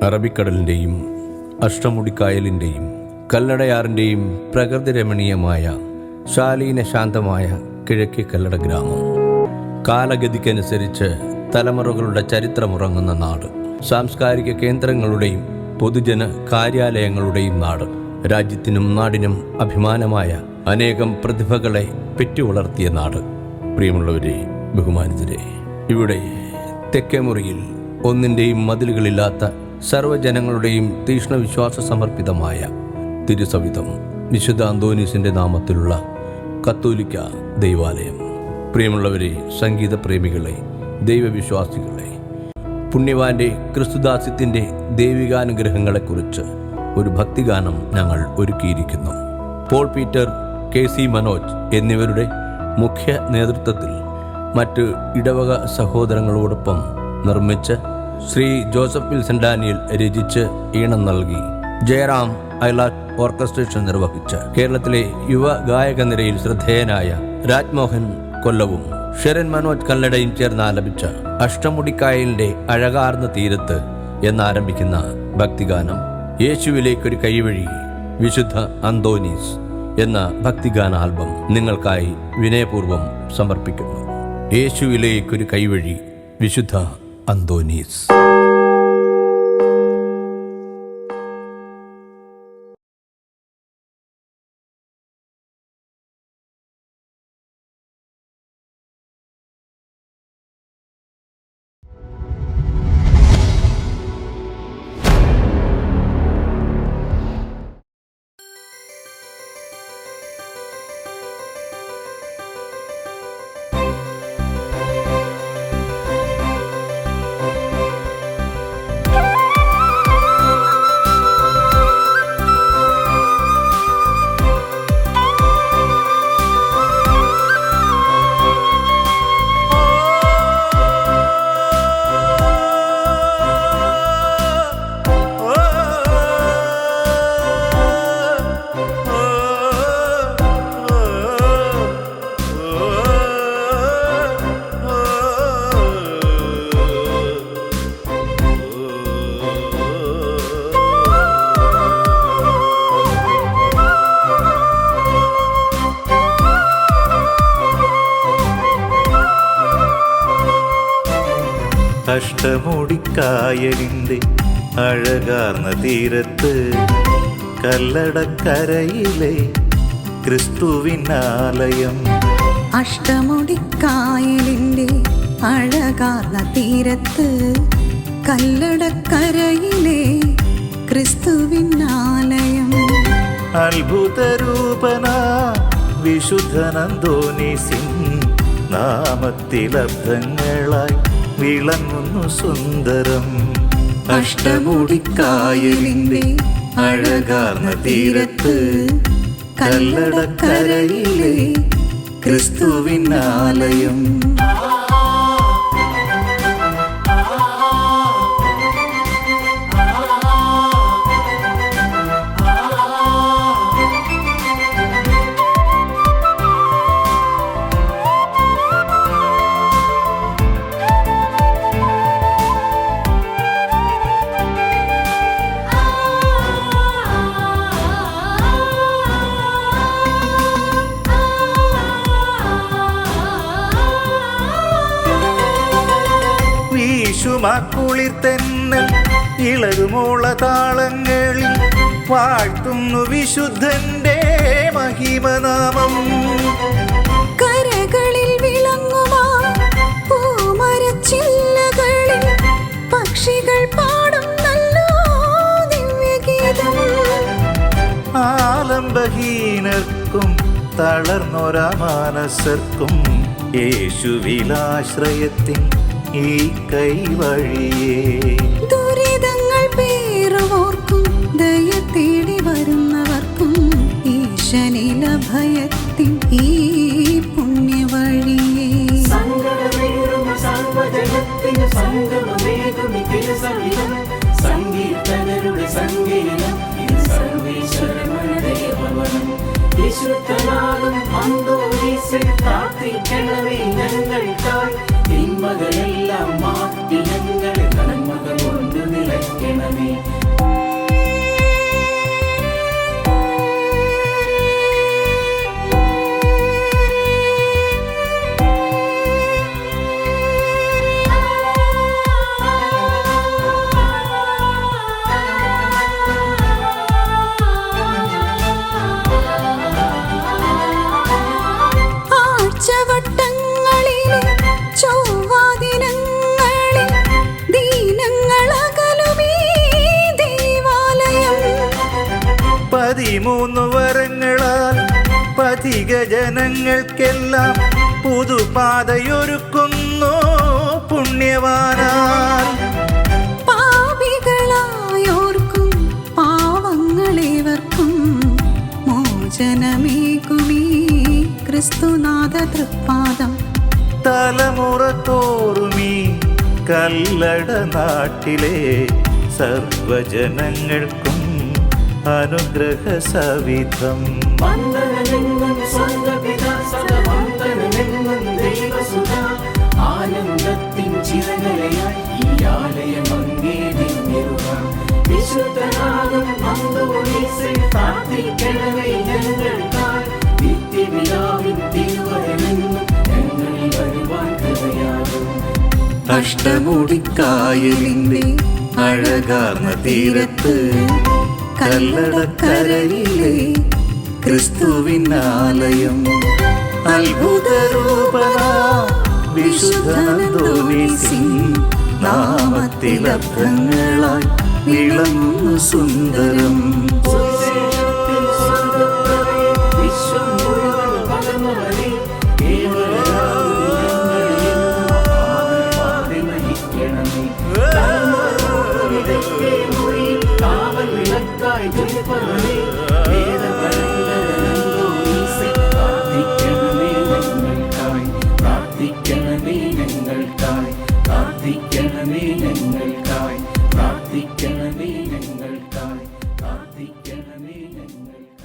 അറബിക്കടലിന്റെയും അഷ്ടമുടിക്കായലിന്റെയും കല്ലടയാറിന്റെയും പ്രകൃതി രമണീയമായ ശാലീന ശാന്തമായ കിഴക്കേ കല്ലട ഗ്രാമം. കാലഗതിക്കനുസരിച്ച് തലമുറകളുടെ ചരിത്രമുറങ്ങുന്ന നാട്. സാംസ്കാരിക കേന്ദ്രങ്ങളുടെയും പൊതുജന കാര്യാലയങ്ങളുടെയും നാട്. രാജ്യത്തിനും നാടിനും അഭിമാനമായ അനേകം പ്രതിഭകളെ പെറ്റുവളർത്തിയ നാട്. പ്രിയമുള്ളവരെ ബഹുമാനിതരെ ഇവിടെ തെക്കേമുറിയിൽ ഒന്നിന്റെയും മതിലുകളില്ലാത്ത സർവജനങ്ങളുടെയും തീക്ഷ്ണ വിശ്വാസ സമർപ്പിതമായ തിരുസവിധം വിശുദ്ധ അന്തോനീസിന്റെ നാമത്തിലുള്ള കത്തോലിക്ക ദൈവാലയം. പ്രിയമുള്ളവരെ സംഗീത പ്രേമികളെ ദൈവവിശ്വാസികളെ പുണ്യവാന്റെ ക്രിസ്തുദാസ്യത്തിന്റെ ദൈവികാനുഗ്രഹങ്ങളെക്കുറിച്ച് ഒരു ഭക്തിഗാനം ഞങ്ങൾ ഒരുക്കിയിരിക്കുന്നു. Paul Peter K C Manoj എന്നിവരുടെ മുഖ്യ നേതൃത്വത്തിൽ മറ്റ് ഇടവക സഹോദരങ്ങളോടൊപ്പം നിർമ്മിച്ച് ശ്രീ ജോസഫ് വിൽസൺ ഡാനിയൽ രചിച്ച് ഈണം നൽകി. ജയറാം ഐലാറ്റ് ഓർക്കസ്ട്രേഷൻ നിർവഹിച്ച കേരളത്തിലെ യുവ ഗായക നിരയിൽ ശ്രദ്ധേയനായ രാജ്മോഹൻ കൊല്ലവും ഷെരൻ മനോജ് കല്ലടയും ചേർന്ന് ആലപിച്ച അഷ്ടമുടിക്കായലിന്റെ അഴകാർന്ന തീരത്ത് എന്നാരംഭിക്കുന്ന ഭക്തിഗാനം യേശുവിലേക്കൊരു കൈവഴി വിശുദ്ധ അന്തോനീസ് എന്ന ഭക്തിഗാന ആൽബം നിങ്ങൾക്കായി വിനയപൂർവം സമർപ്പിക്കുന്നു. യേശുവിലേക്കൊരു കൈവഴി വിശുദ്ധ അന്തോനീസ് അഷ്ടമുടിക്കായലിന്റെ അഴകാർന്ന തീരത്ത് കല്ലടക്കരയിലെ ക്രിസ്തുവിനാലയം. അഷ്ടമുടിക്കായലിന്റെ അഴകാർന്ന തീരത്ത് കല്ലടക്കരയിലെ ക്രിസ്തുവിനാലയം. അത്ഭുതരൂപന വിശുദ്ധനന്തോനിസിൻ നാമത്തിലബ്ധങ്ങളായി വിളങ്ങുന്നു സുന്ദരം. അഷ്ടമുടിക്കായലിന്റെ അഴകാർന്ന തീരത്ത് കല്ലടക്കരയിലെ ക്രിസ്തുവിനാലയം. തെന്നൽ ഇളകുമോള താളങ്ങളിൽ വാഴ്ത്തുന്നു വിശുദ്ധന്റെ മഹിമനാമം. കരകളിൽ വിളങ്ങുമാ? പൂമരച്ചില്ലകളിൽ പക്ഷികൾ പാടും ആലംബഹീനർക്കും തളർന്നൊരാ മാനസർക്കും യേശുവിലാശ്രയത്തിൻ ഈ കൈവഴിയേ. ദുരിതങ്ങൾ പേറുവോർക്കും ദയ തേടി വരുന്നവർക്കും ഈശനില ഭയത്തിൻ ഈ പുണ്യവഴിയേ. സങ്കീർത്തനരുടെ സങ്കീലം ഇത് സർവേശ്വരമനദേവമനം വിശുദ്ധനാകും അന്തോണീസിൽ പ്രാർത്ഥിക്കണമേ ഞങ്ങൾക്കായി പതിമൂന്ന് വരങ്ങളാൽ പതിക ജനങ്ങൾക്കെല്ലാം പുതുപാതയൊരുക്കുന്നു പുണ്യവാനാൽ. പാപികളായോർക്കും പാവങ്ങളേവർക്കും മോചനമേകുമീ ക്രിസ്തുനാഥ തൃപ്പാദം. തലമുറ തോറുമീ കല്ലട നാട്ടിലെ സർവജനങ്ങൾക്കും അനുഗ്രഹ സവിധം ആനന്ദത്തിൻ ചിറകലയായി ഈ ആലയം അങ്ങേ നിന്നിരുക വിശുദ്ധനാകും അന്തോണീസിൽ പ്രാർത്ഥിക്കണമേ ഞങ്ങൾക്കായി. നിത്യപിതാവിൻ തിരുവരമെന്നും ഞങ്ങളിൽ വരുവാൻ കൃപയാകും. അഷ്ടമുടിക്കായലിന്റെ അഴകാർന്ന തീരത്ത് കല്ലടക്കരയിലെ ക്രിസ്തുവിനാലയം. അത്ഭുത രൂപന വിശുദ്ധനന്ദോനീസിൻ നാമത്തിലർത്ഥങ്ങളായി വിളങ്ങുന്നു സുന്ദരം. പ്രാർത്ഥിക്കണമേ ഞങ്ങൾക്കായി പ്രാർത്ഥിക്കണമേ ഞങ്ങൾക്കായി പ്രാർത്ഥിക്കണമേ ഞങ്ങൾക്കായി പ്രാർത്ഥിക്കണമേ ഞങ്ങൾ